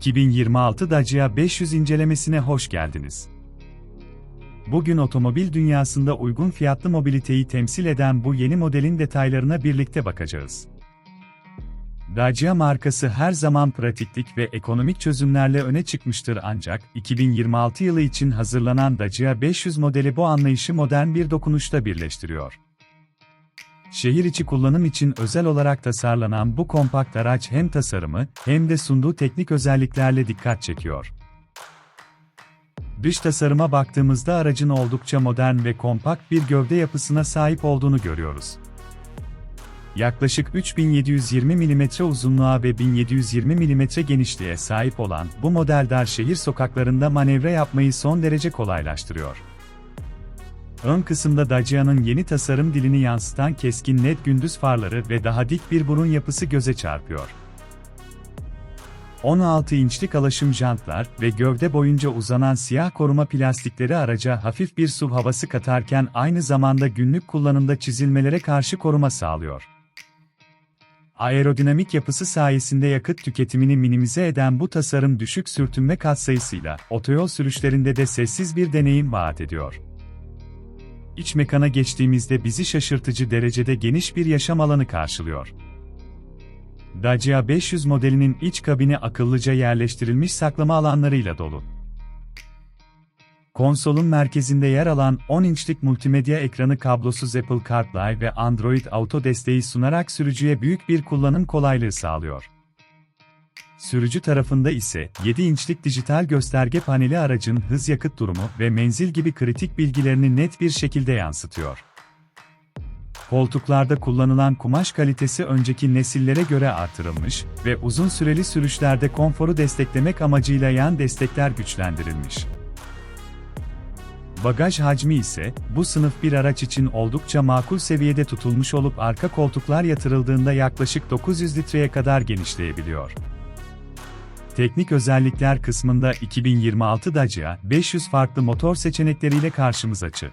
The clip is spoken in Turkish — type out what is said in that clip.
...2026 Dacia 500 incelemesine hoş geldiniz. Bugün otomobil dünyasında uygun fiyatlı mobiliteyi temsil eden bu yeni modelin detaylarına birlikte bakacağız. Dacia markası her zaman pratiklik ve ekonomik çözümlerle öne çıkmıştır ancak 2026 yılı için hazırlanan Dacia 500 modeli bu anlayışı modern bir dokunuşta birleştiriyor. Şehir içi kullanım için özel olarak tasarlanan bu kompakt araç hem tasarımı hem de sunduğu teknik özelliklerle dikkat çekiyor. Dış tasarıma baktığımızda aracın oldukça modern ve kompakt bir gövde yapısına sahip olduğunu görüyoruz. Yaklaşık 3720 mm uzunluğa ve 1720 mm genişliğe sahip olan bu model dar şehir sokaklarında manevra yapmayı son derece kolaylaştırıyor. Ön kısımda Dacia'nın yeni tasarım dilini yansıtan keskin led gündüz farları ve daha dik bir burun yapısı göze çarpıyor. 16 inçlik alaşım jantlar ve gövde boyunca uzanan siyah koruma plastikleri araca hafif bir SUV havası katarken aynı zamanda günlük kullanımda çizilmelere karşı koruma sağlıyor. Aerodinamik yapısı sayesinde yakıt tüketimini minimize eden bu tasarım düşük sürtünme katsayısıyla otoyol sürüşlerinde de sessiz bir deneyim vaat ediyor. İç mekana geçtiğimizde bizi şaşırtıcı derecede geniş bir yaşam alanı karşılıyor. Dacia 500 modelinin iç kabini akıllıca yerleştirilmiş saklama alanlarıyla dolu. Konsolun merkezinde yer alan 10 inçlik multimedya ekranı kablosuz Apple CarPlay ve Android Auto desteği sunarak sürücüye büyük bir kullanım kolaylığı sağlıyor. Sürücü tarafında ise 7 inçlik dijital gösterge paneli aracın hız yakıt durumu ve menzil gibi kritik bilgilerini net bir şekilde yansıtıyor. Koltuklarda kullanılan kumaş kalitesi önceki nesillere göre artırılmış ve uzun süreli sürüşlerde konforu desteklemek amacıyla yan destekler güçlendirilmiş. Bagaj hacmi ise bu sınıf bir araç için oldukça makul seviyede tutulmuş olup arka koltuklar yatırıldığında yaklaşık 900 litreye kadar genişleyebiliyor. Teknik özellikler kısmında 2026 Dacia 500 farklı motor seçenekleriyle karşımıza çıktı.